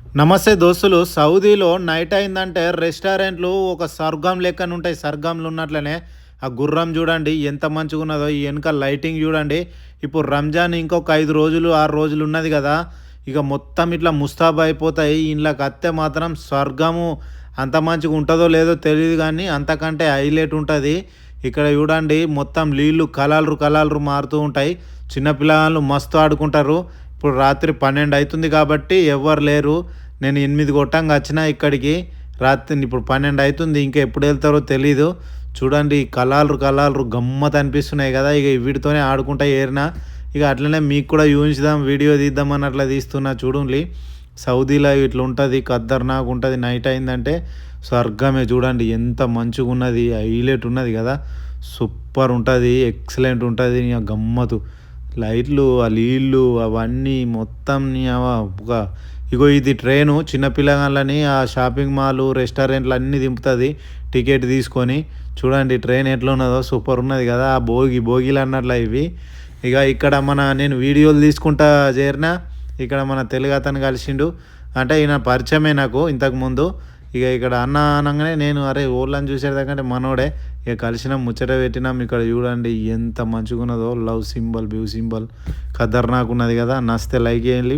నమస్తే దోస్తులు సౌదీలో నైట్ అయిందంటే రెస్టారెంట్లు ఒక స్వర్గం లెక్కన ఉంటాయి స్వర్గంలు ఉన్నట్లనే ఆ గుర్రం చూడండి ఎంత మంచిగా ఉన్నదో ఈ వెనుక లైటింగ్ చూడండి. ఇప్పుడు రంజాన్ ఇంకొక ఐదు రోజులు ఆరు రోజులు ఉన్నది కదా ఇక మొత్తం ఇట్లా ముస్తాబ్ అయిపోతాయి. ఇంట్లోకి అత్తే మాత్రం స్వర్గము అంత మంచిగా ఉంటుందో లేదో తెలియదు కానీ అంతకంటే హైలైట్ ఉంటుంది. ఇక్కడ చూడండి మొత్తం నీళ్ళు కలాలరు కలాలరు మారుతూ ఉంటాయి. చిన్నపిల్లలు మస్తు ఆడుకుంటారు. ఇప్పుడు రాత్రి పన్నెండు అవుతుంది కాబట్టి ఎవ్వరు లేరు. నేను ఎనిమిది కొట్టంగా వచ్చిన ఇక్కడికి. రాత్రి ఇప్పుడు పన్నెండు అవుతుంది ఇంకా ఎప్పుడు వెళ్తారో తెలీదు. చూడండి కలాలు కలాలు గమ్మత్ అనిపిస్తున్నాయి కదా. ఇక వీటితోనే ఆడుకుంటా ఏరినా. ఇక అట్లనే మీకు కూడా చూపించుదాం వీడియో తీద్దామని అట్లా తీస్తున్నా చూడండి. సౌదీలో ఇట్లా ఉంటుంది ఖద్దర్నాక్ ఉంటుంది నైట్ అయిందంటే స్వర్గమే చూడండి. ఎంత మంచిగా ఉన్నది హైలైట్ ఉన్నది కదా. సూపర్ ఉంటుంది ఎక్సలెంట్ ఉంటుంది ఇక గమ్మతు లైట్లు ఆ నీళ్ళు అవన్నీ మొత్తం అవ- ఒక ఇగో ఇది ట్రైను చిన్నపిల్లగాళ్ళని ఆ షాపింగ్ మాల్ రెస్టారెంట్లు అన్నీ దింపుతుంది. టికెట్ తీసుకొని చూడండి ట్రైన్ ఎట్లా ఉన్నదో సూపర్ ఉన్నది కదా ఆ భోగి భోగిలు అన్నట్ల ఇవి. ఇక ఇక్కడ మన నేను వీడియోలు తీసుకుంటా చేరిన ఇక్కడ మన తెలుగు అతను కలిసిండు. అంటే ఈయన పరిచయమే నాకు ఇంతకుముందు ఇక ఇక్కడ అన్న అనగానే నేను అరే ఓళ్ళని చూసేదాకంటే మనోడే. ఇక కలిసినాం ముచ్చట పెట్టినాం. ఇక్కడ చూడండి ఎంత మంచిగా ఉన్నదో లవ్ సింబల్ బ్యూ సింబల్. ఖతర్నాక్ ఉన్నది కదా. నస్తే లైక్ చేయండి